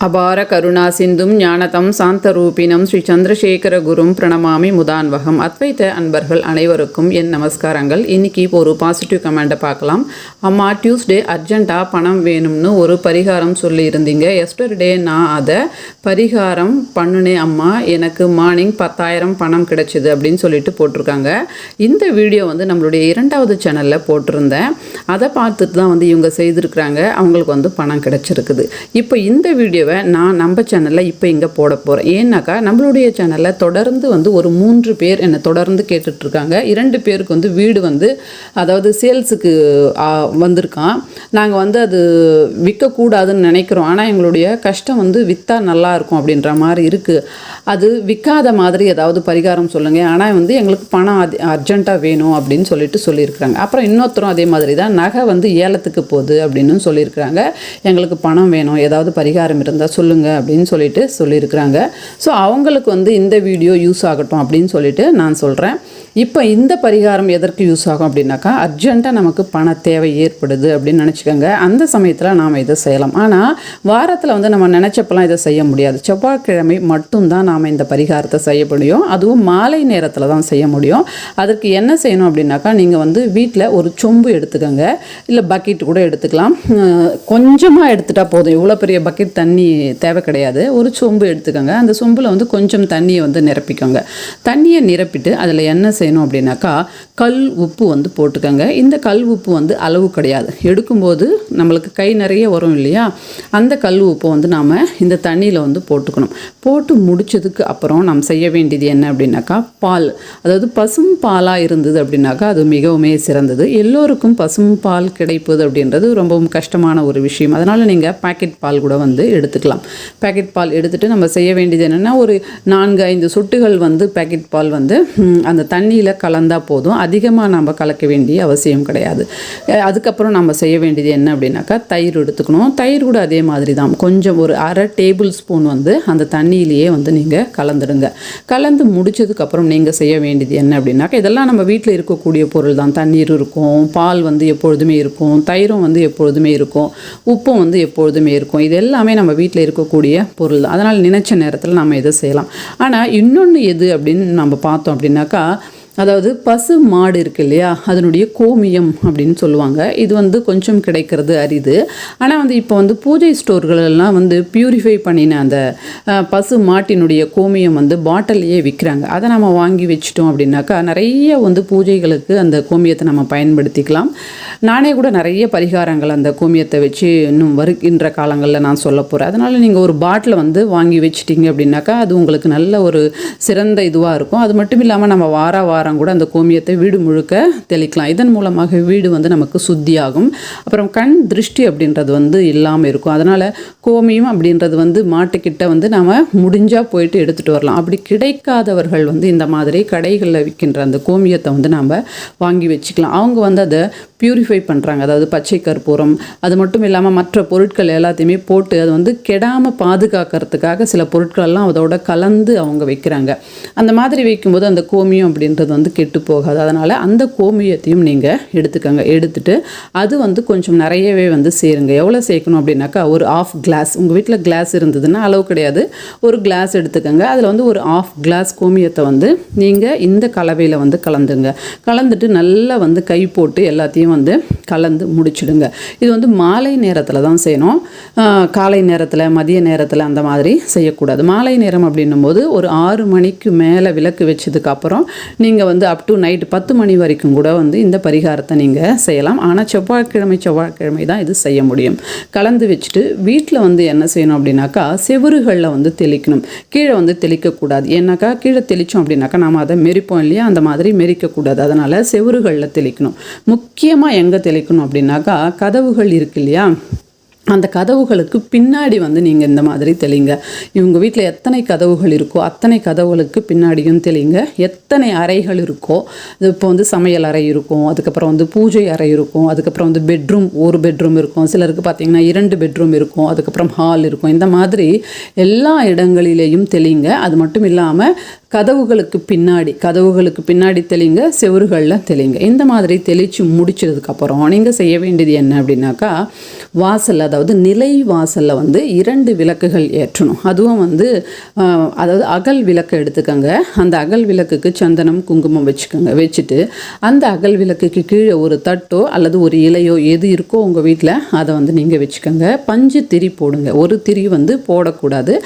அபார கருணா சிந்தும் ஞானதம் சாந்தரூபினம் ஸ்ரீ சந்திரசேகர குரும் பிரணமாமி முதான்வகம். அத்வைத்த அன்பர்கள் அனைவருக்கும் என் நமஸ்காரங்கள். இன்னைக்கு இப்போ ஒரு பாசிட்டிவ் கமெண்ட்டை பார்க்கலாம். அம்மா டியூஸ்டே அர்ஜென்ட்டாக பணம் வேணும்னு ஒரு பரிகாரம் சொல்லியிருந்தீங்க. எஸ்டர்டே நான் அதை பரிகாரம் பண்ணுனே அம்மா. எனக்கு மார்னிங் பத்தாயிரம் பணம் கிடைச்சிது அப்படின்னு சொல்லிட்டு போட்டிருக்காங்க. இந்த வீடியோ வந்து நம்மளுடைய இரண்டாவது சேனலில் போட்டிருந்தேன். அதை பார்த்துட்டு தான் வந்து இவங்க செய்திருக்கிறாங்க. அவங்களுக்கு வந்து பணம் கிடைச்சிருக்குது. இப்போ இந்த வீடியோ வீடியோவை நான் நம்ம சேனலில் இப்போ இங்கே போட போகிறேன் ஏன்னாக்கா நம்மளுடைய சேனலில் தொடர்ந்து வந்து ஒரு மூன்று பேர் என்னை தொடர்ந்து கேட்டுட்ருக்காங்க இரண்டு பேருக்கு வந்து வீடு வந்து அதாவது சேல்ஸுக்கு வந்திருக்கான். நாங்கள் வந்து அது விற்கக்கூடாதுன்னு நினைக்கிறோம். ஆனால் எங்களுடைய கஷ்டம் வந்து விற்றா நல்லாயிருக்கும் அப்படின்ற மாதிரி இருக்குது அது விற்காத மாதிரி ஏதாவது பரிகாரம் சொல்லுங்கள் ஆனால் வந்து எங்களுக்கு பணம் அது அர்ஜென்ட்டாக வேணும் அப்படின்னு சொல்லிட்டு சொல்லியிருக்கிறாங்க. அப்புறம் இன்னொருத்தரும் அதே மாதிரி தான். நகை வந்து ஏலத்துக்கு போகுது அப்படின்னு சொல்லியிருக்கிறாங்க. எங்களுக்கு பணம் வேணும். ஏதாவது பரிகாரம் இருந்தால் சொல்லுங்கள் அப்படின்னு சொல்லிட்டு சொல்லியிருக்கிறாங்க. ஸோ அவங்களுக்கு வந்து இந்த வீடியோ யூஸ் ஆகட்டும் அப்படின்னு சொல்லிட்டு நான் சொல்கிறேன் இப்போ இந்த பரிகாரம் எதற்கு யூஸ் ஆகும் அப்படின்னாக்கா அர்ஜென்ட்டாக நமக்கு பண தேவை ஏற்படுது அப்படின்னு நினச்சிக்கோங்க. அந்த சமயத்தில் நாம் இதை செய்யலாம். ஆனால் வாரத்தில் வந்து நம்ம நினச்சப்பெல்லாம் இதை செய்ய முடியாது. செவ்வாய்க்கிழமை மட்டும்தான் நாம் இந்த பரிகாரத்தை செய்ய முடியும். அதுவும் மாலை நேரத்தில் தான் செய்ய முடியும். அதற்கு என்ன செய்யணும் அப்படின்னாக்கா நீங்கள் வந்து வீட்டில் ஒரு சொம்பு எடுத்துக்கோங்க. இல்லை பக்கெட் கூட எடுத்துக்கலாம். கொஞ்சமாக எடுத்துட்டால் போதும். இவ்வளோ பெரிய பக்கெட் தண்ணி தேவை கிடையாது. ஒரு சொம்பு எடுத்துக்கோங்க. அந்த சொம்பில் வந்து கொஞ்சம் தண்ணியை வந்து நிரப்பிக்கோங்க. தண்ணியை நிரப்பிட்டு அதில் என்ன செய்யணும் அப்படின்னாக்கா கல் உப்பு வந்து போட்டுக்கோங்க. இந்த கல் உப்பு வந்து அளவு கிடையாது. எடுக்கும்போது நம்மளுக்கு கை நிறைய வரும் இல்லையா? அந்த கல் உப்பை வந்து நாம் இந்த தண்ணியில் வந்து போட்டுக்கணும். போட்டு முடித்ததுக்கு அப்புறம் நாம் செய்ய வேண்டியது என்ன அப்படின்னாக்கா பால். அதாவது பசும் பாலாக இருந்தது அப்படின்னாக்கா அது மிகவுமே சிறந்தது. எல்லோருக்கும் பசும் பால் கிடைப்பது அப்படின்றது ரொம்பவும் கஷ்டமான ஒரு விஷயம். அதனால் நீங்கள் பாக்கெட் பால் கூட வந்து எடுத்துக்கலாம். பாக்கெட் பால் எடுத்துகிட்டு நம்ம செய்ய வேண்டியது என்னென்னா ஒரு நான்கு ஐந்து சொட்டுகள் வந்து பாக்கெட் பால் வந்து அந்த தண்ணி தண்ணியில் கலந்தால் போதும். அதிகமாக நம்ம கலக்க வேண்டிய அவசியம் கிடையாது. அதுக்கப்புறம் நம்ம செய்ய வேண்டியது என்ன அப்படின்னாக்கா தயிர் எடுத்துக்கணும். தயிர் கூட அதே மாதிரி தான் கொஞ்சம் ஒரு அரை டேபிள் ஸ்பூன் வந்து அந்த தண்ணியிலேயே வந்து நீங்கள் கலந்துடுங்க கலந்து முடிச்சதுக்கப்புறம் நீங்கள் செய்ய வேண்டியது என்ன அப்படின்னாக்கா இதெல்லாம் நம்ம வீட்டில் இருக்கக்கூடிய பொருள் தான். தண்ணீர் இருக்கும் பால் வந்து எப்பொழுதுமே இருக்கும் தயிரும் வந்து எப்பொழுதுமே இருக்கும் உப்பும் வந்து எப்பொழுதுமே இருக்கும். இது எல்லாமே நம்ம வீட்டில் இருக்கக்கூடிய பொருள் தான். அதனால் நினைச்ச நேரத்தில் நம்ம இதை செய்யலாம். ஆனால் இன்னொன்று எது அப்படின்னு நம்ம பார்த்தோம் அப்படின்னாக்கா அதாவது பசு மாடு இருக்கு இல்லையா? அதனுடைய கோமியம் அப்படின்னு சொல்லுவாங்க. இது வந்து கொஞ்சம் கிடைக்கிறது அரிது. ஆனால் வந்து இப்போ வந்து பூஜை ஸ்டோர்கள் எல்லாம் வந்து பியூரிஃபை பண்ணின அந்த பசு மாட்டினுடைய கோமியம் வந்து பாட்டிலையே விற்கிறாங்க அதை நம்ம வாங்கி வச்சிட்டோம் அப்படின்னாக்கா நிறைய வந்து பூஜைகளுக்கு அந்த கோமியத்தை நம்ம பயன்படுத்திக்கலாம். நானே கூட நிறைய பரிகாரங்கள் அந்த கோமியத்தை வச்சு இன்னும் வருகின்ற காலங்களில் நான் சொல்ல போகிறேன் அதனால் நீங்கள் ஒரு பாட்டிலை வந்து வாங்கி வச்சிட்டிங்க அப்படின்னாக்கா அது உங்களுக்கு நல்ல ஒரு சிறந்த இதுவாக இருக்கும். அது மட்டும் இல்லாமல் நம்ம வார வாரம் கூட அந்த கோமியத்தை வீடு முழுக்க தெளிக்கலாம். இதன் மூலமாக வீடு வந்து நமக்கு சுத்தியாகும். அப்புறம் கண் திருஷ்டி அப்படின்றது வந்து இல்லாமல் இருக்கும். அதனால் கோமியம் அப்படின்றது வந்து மாட்டுக்கிட்ட வந்து நாம் முடிஞ்சால் போயிட்டு எடுத்துகிட்டு வரலாம். அப்படி கிடைக்காதவர்கள் வந்து இந்த மாதிரி கடைகளில் விற்கின்ற அந்த கோமியத்தை வந்து நாம் வாங்கி வச்சுக்கலாம். அவங்க வந்து அதை பியூரிஃபை பண்ணுறாங்க அதாவது பச்சை கற்பூரம் அது மட்டும் இல்லாமல் மற்ற பொருட்கள் எல்லாத்தையுமே போட்டு அது வந்து கெடாமல் பாதுகாக்கிறதுக்காக சில பொருட்கள் எல்லாம் அதோட கலந்து அவங்க வைக்கிறாங்க. அந்த மாதிரி வைக்கும்போது அந்த கோமியம் அப்படின்றது வந்து கெட்டு போகாது. அதனால் அந்த கோமியத்தையும் நீங்கள் எடுத்துக்கோங்க. எடுத்துட்டு அது வந்து கொஞ்சம் நிறையவே வந்து சேருங்க. எவ்வளோ சேர்க்கணும் அப்படின்னாக்கா ஒரு ஆஃப் கிளாஸ் உங்கள் வீட்டில் கிளாஸ் இருந்ததுன்னா அளவு கிடையாது. ஒரு கிளாஸ் எடுத்துக்கோங்க. அதில் வந்து ஒரு ஆஃப் கிளாஸ் கோமியத்தை வந்து நீங்கள் இந்த கலவையில் வந்து கலந்துங்க. கலந்துட்டு நல்லா வந்து கை போட்டு எல்லாத்தையும் வந்து கலந்து முடிச்சிடுங்க. இது வந்து மாலை நேரத்தில் தான் செய்யணும். காலை நேரத்தில் மதிய நேரத்தில் அந்த மாதிரி செய்யக்கூடாது. மாலை நேரம் அப்படின்னும் போது ஒரு ஆறு மணிக்கு மேலே விளக்கு வச்சதுக்கப்புறம் நீங்கள் நீங்கள் வந்து அப் டு நைட்டு பத்து மணி வரைக்கும் கூட வந்து இந்த பரிகாரத்தை நீங்கள் செய்யலாம். ஆனால் செவ்வாய்க்கிழமை செவ்வாய்க்கிழமை தான் இது செய்ய முடியும். கலந்து வச்சுட்டு வீட்டில் வந்து என்ன செய்யணும் அப்படின்னாக்கா செவறுகளில் வந்து தெளிக்கணும். கீழே வந்து தெளிக்கக்கூடாது. ஏன்னாக்கா கீழே தெளித்தோம் அப்படின்னாக்கா நாம் அதை மெரிப்போம் இல்லையா? அந்த மாதிரி மெரிக்கக்கூடாது. அதனால் செவறுகளில் தெளிக்கணும். முக்கியமாக எங்கே தெளிக்கணும் அப்படின்னாக்கா கதவுகள் இருக்கு இல்லையா? அந்த கதவுகளுக்கு பின்னாடி வந்து நீங்கள் இந்த மாதிரி தெளிங்க. இவங்க வீட்டில் எத்தனை கதவுகள் இருக்கோ அத்தனை கதவுகளுக்கு பின்னாடியும் தெளிங்க. எத்தனை அறைகள் இருக்கோ இப்போ வந்து சமையல் அறை இருக்கும் அதுக்கப்புறம் வந்து பூஜை அறை இருக்கும் அதுக்கப்புறம் வந்து பெட்ரூம் ஒரு பெட்ரூம் இருக்கும். சிலருக்கு பார்த்தீங்கன்னா இரண்டு பெட்ரூம் இருக்கும் அதுக்கப்புறம் ஹால் இருக்கும். இந்த மாதிரி எல்லா இடங்களிலேயும் தெளிங்க. அது மட்டும் இல்லாமல் கதவுகளுக்கு பின்னாடி கதவுகளுக்கு பின்னாடி தெளிங்க செவுறுகளில் தெளிங்க. இந்த மாதிரி தெளித்து முடிச்சதுக்கப்புறம் நீங்கள் செய்ய வேண்டியது என்ன அப்படின்னாக்கா வாசல் அதாவது நிலை வாசலில் வந்து இரண்டு விளக்குகள் ஏற்றணும். அதுவும் வந்து அதாவது அகல் விளக்கு எடுத்துக்கோங்க. அந்த அகல் விளக்குக்கு சந்தனம் குங்குமம் வச்சுக்கோங்க. வச்சுட்டு அந்த அகல் விளக்குக்கு கீழே ஒரு தட்டோ அல்லது ஒரு இலையோ எது இருக்கோ உங்கள் வீட்டில் அதை வந்து நீங்கள் வச்சுக்கோங்க. பஞ்சு திரி போடுங்க. ஒரு திரி வந்து போடக்கூடாது.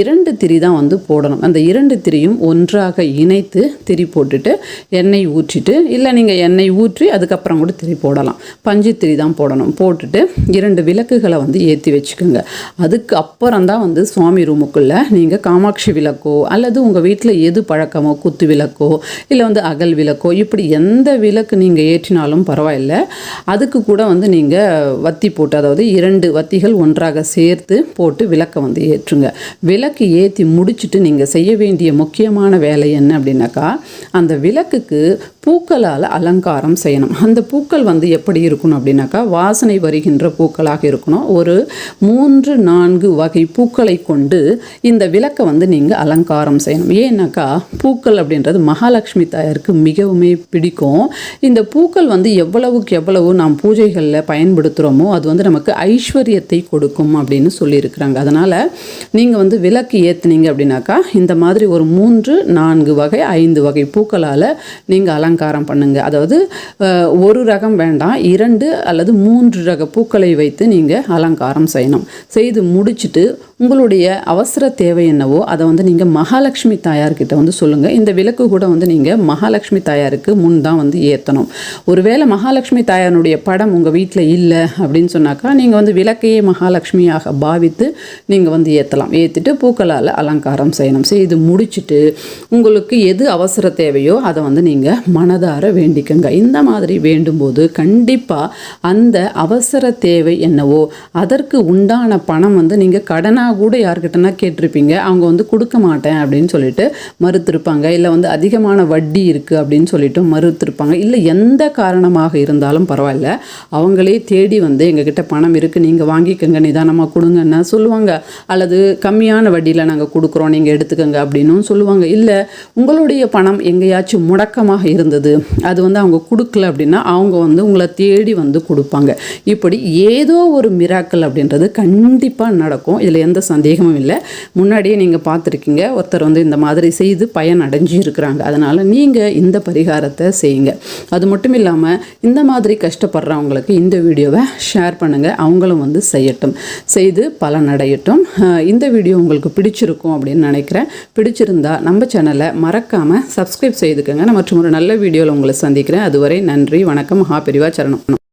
இரண்டு திரி தான் வந்து போடணும். அந்த இரண்டு திரியும் ஒன்றாக இணைத்து திரி போட்டுட்டு எண்ணெய் ஊற்றிட்டு இல்லை நீங்கள் எண்ணெய் ஊற்றி அதுக்கப்புறம் கூட திரி போடலாம். பஞ்சு திரி தான் போடணும். போட்டுட்டு இரண்டு விளக்குகளை வந்து ஏற்றி வச்சுக்கோங்க. அதுக்கு அப்புறம் தான் வந்து சுவாமி ரூமுக்குள்ளே நீங்கள் காமாட்சி விளக்கோ அல்லது உங்கள் வீட்டில் எது பழக்கமோ குத்து விளக்கோ இல்லை வந்து அகல் விளக்கோ இப்படி எந்த விளக்கு நீங்கள் ஏற்றினாலும் பரவாயில்ல. அதுக்கு கூட வந்து நீங்கள் வத்தி போட்டு அதாவது இரண்டு வத்திகள் ஒன்றாக சேர்த்து போட்டு விளக்கை வந்து ஏற்றுங்க. விளக்கு ஏற்றி முடிச்சுட்டு நீங்கள் செய்ய வேண்டிய முக்கியமான வேலை என்ன அப்படின்னாக்கா அந்த விளக்குக்கு பூக்களால் அலங்காரம் செய்யணும். அந்த பூக்கள் வந்து எப்படி இருக்கணும் அப்படின்னாக்கா வாசனை வருகின்ற பூக்களாக இருக்கணும். ஒரு மூன்று நான்கு வகை பூக்களை கொண்டு இந்த விளக்கை வந்து நீங்கள் அலங்காரம் செய்யணும். ஏன்னாக்கா பூக்கள் அப்படின்றது மகாலட்சுமி தாயாருக்கு மிகவுமே பிடிக்கும். இந்த பூக்கள் வந்து எவ்வளவுக்கு எவ்வளவு நாம் பூஜைகளில் பயன்படுத்துகிறோமோ அது வந்து நமக்கு ஐஸ்வர்யத்தை கொடுக்கும் அப்படின்னு சொல்லியிருக்கிறாங்க. அதனால் நீங்கள் வந்து விளக்கு ஏற்றுனீங்க அப்படின்னாக்கா இந்த மாதிரி ஒரு மூன்று நான்கு வகை ஐந்து வகை பூக்களால் நீங்கள் அலங்காரம் பண்ணுங்க. அதாவது ஒரு ரகம் வேண்டாம். இரண்டு அல்லது மூன்று ரக பூக்களை வைத்து நீங்கள் அலங்காரம் செய்யணும். செய்து முடிச்சுட்டு உங்களுடைய அவசர தேவை என்னவோ அதை வந்து நீங்கள் மகாலட்சுமி தாயார்கிட்ட வந்து சொல்லுங்கள் இந்த விளக்கு கூட வந்து நீங்கள் மகாலட்சுமி தாயாருக்கு முன் தான் வந்து ஏற்றணும் ஒருவேளை மகாலட்சுமி தாயாருடைய படம் உங்கள் வீட்டில் இல்லை அப்படின்னு சொன்னாக்கா நீங்கள் வந்து விளக்கையே மகாலட்சுமியாக பாவித்து நீங்கள் வந்து ஏற்றலாம் ஏற்றிட்டு பூக்களால் அலங்காரம் செய்யணும். செய்து முடிச்சுட்டு உங்களுக்கு எது அவசர தேவையோ அதை வந்து நீங்கள் மனதார வேண்டிக்கங்க. இந்த மாதிரி வேண்டும்போது கண்டிப்பாக அந்த அவசர தேவை என்னவோ அதற்கு உண்டான பணம் வந்து நீங்கள் கடனாக கூட யார்கிட்டனா கேட்டிருப்பீங்க. அவங்க வந்து கொடுக்க மாட்டேன் அப்படின்னு சொல்லிட்டு மறுத்திருப்பாங்க. இல்லை வந்து அதிகமான வட்டி இருக்குது அப்படின்னு சொல்லிட்டு மறுத்திருப்பாங்க. இல்லை எந்த காரணமாக இருந்தாலும் பரவாயில்ல. அவங்களே தேடி வந்து எங்ககிட்ட பணம் இருக்குது நீங்கள் வாங்கிக்கோங்க நிதானமாக கொடுங்கன்னா சொல்லுவாங்க. அல்லது கம்மியான வட்டியில் நாங்கள் கொடுக்குறோம் நீங்கள் எடுத்துக்கோங்க அப்படின்னும் சொல்லுவாங்க. இல்லை உங்களுடைய பணம் எங்கேயாச்சும் முடக்கமாக இருந்தது அது வந்து அவங்க கொடுக்கல அப்படின்னா அவங்க வந்து உங்களை தேடி வந்து கொடுப்பாங்க. இப்படி ஏதோ ஒரு மிராக்கள் அப்படின்றது கண்டிப்பாக நடக்கும். இதில் எந்த சந்தேகமும் இல்லை. முன்னாடியே நீங்கள் பார்த்துருக்கீங்க. ஒருத்தர் வந்து இந்த மாதிரி செய்து பயன் அடைஞ்சு இருக்கிறாங்க அதனால் நீங்கள் இந்த பரிகாரத்தை செய்யுங்க. அது மட்டும் இல்லாமல் இந்த மாதிரி கஷ்டப்படுறவங்களுக்கு இந்த வீடியோவை ஷேர் பண்ணுங்கள் அவங்களும் வந்து செய்யட்டும். செய்து பலனடையட்டும் இந்த வீடியோ உங்களுக்கு பிடிச்சிருக்கும் அப்படின்னு நினைக்கிறேன். பிடிச்சிருந்தா நம்ம சேனலை மறக்காமல் சப்ஸ்கிரைப் செய்துக்கோங்க. நான் மற்றும் ஒரு நல்ல வீடியோவில் உங்களை சந்திக்கிறேன். அதுவரை நன்றி வணக்கம். மகாபெரிவா சரணம்.